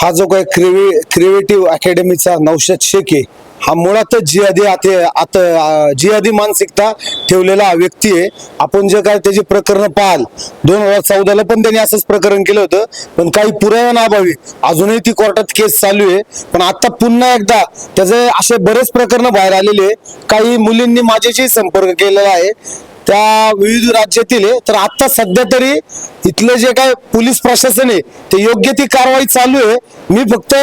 हा जो काही क्रिवे क्रिएटिव्ह अकॅडमीचा नौशाद शेख आहे हा मुळातच जिहादी आते आता जी आधी मानसिकता ठेवलेला व्यक्ती आहे. आपण जे काय त्याची प्रकरण पाहाल दोन हजार चौदाला पण त्यांनी असंच प्रकरण केलं होतं पण काही पुराव्याअभावी अजूनही ती कोर्टात केस चालू आहे. पण आता पुन्हा एकदा त्याचे असे बरेच प्रकरण बाहेर आलेले आहे. काही मुलींनी माझ्याशी संपर्क केलेला आहे. त्या विविध राज्यातील आहे तर आता सध्या तरी इथलं जे काय पोलीस प्रशासन आहे ते योग्य ती कारवाई चालू आहे. मी फक्त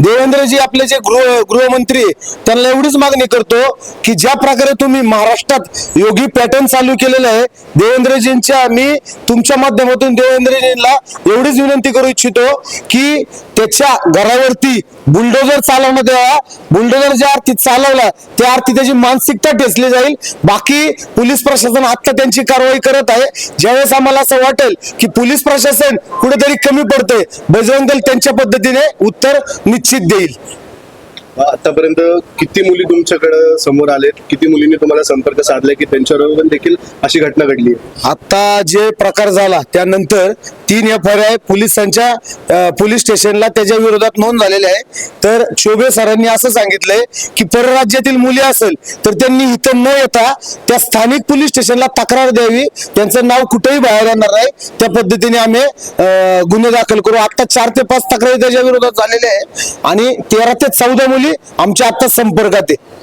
देवेंद्रजी आपले जे गृह गृहमंत्री आहे, त्यांना एवढीच मागणी करतो की ज्या प्रकारे तुम्ही महाराष्ट्रात योगी पॅटर्न चालू केलेलं आहे देवेंद्रजींच्या मी तुमच्या माध्यमातून देवेंद्रजींना एवढीच विनंती करू इच्छितो की त्याच्या घरावरती बुलडोजर चालवणं द्यावा बुलडोजर ज्या अर्थी चालवला त्या अर्थी त्याची मानसिकता ठेचली जाईल. बाकी पोलीस प्रशासन आता त्यांची कारवाई करत आहे. ज्यावेळेस आम्हाला असं वाटेल की पोलीस प्रशासन कुठेतरी कमी पडतंय बजरंग दल त्यांच्या पद्धतीने उत्तर निश्चित देईल. आतापर्यंत किती मुली तुमच्याकडे समोर आलेत? किती मुलींनी तुम्हाला संपर्क साधलाय की त्यांच्याबरोबर देखील अशी घटना घडली आता जे प्रकार झाला त्यानंतर तीन एफ आय आहे. पोलिसांच्या पोलीस स्टेशनला त्याच्या विरोधात नोंद झालेली आहे. तर शोभे सरांनी असं सांगितलंय की परराज्यातील मुली असेल तर त्यांनी इथं न येता त्या स्थानिक पोलीस स्टेशनला तक्रार द्यावी. त्यांचं नाव कुठेही बाहेर येणार नाही. त्या पद्धतीने आम्ही गुन्हे दाखल करू. आता चार ते पाच तक्रारी त्याच्या विरोधात झालेल्या आहे आणि तेरा ते चौदा मुली आमच्या आता संपर्कात आहे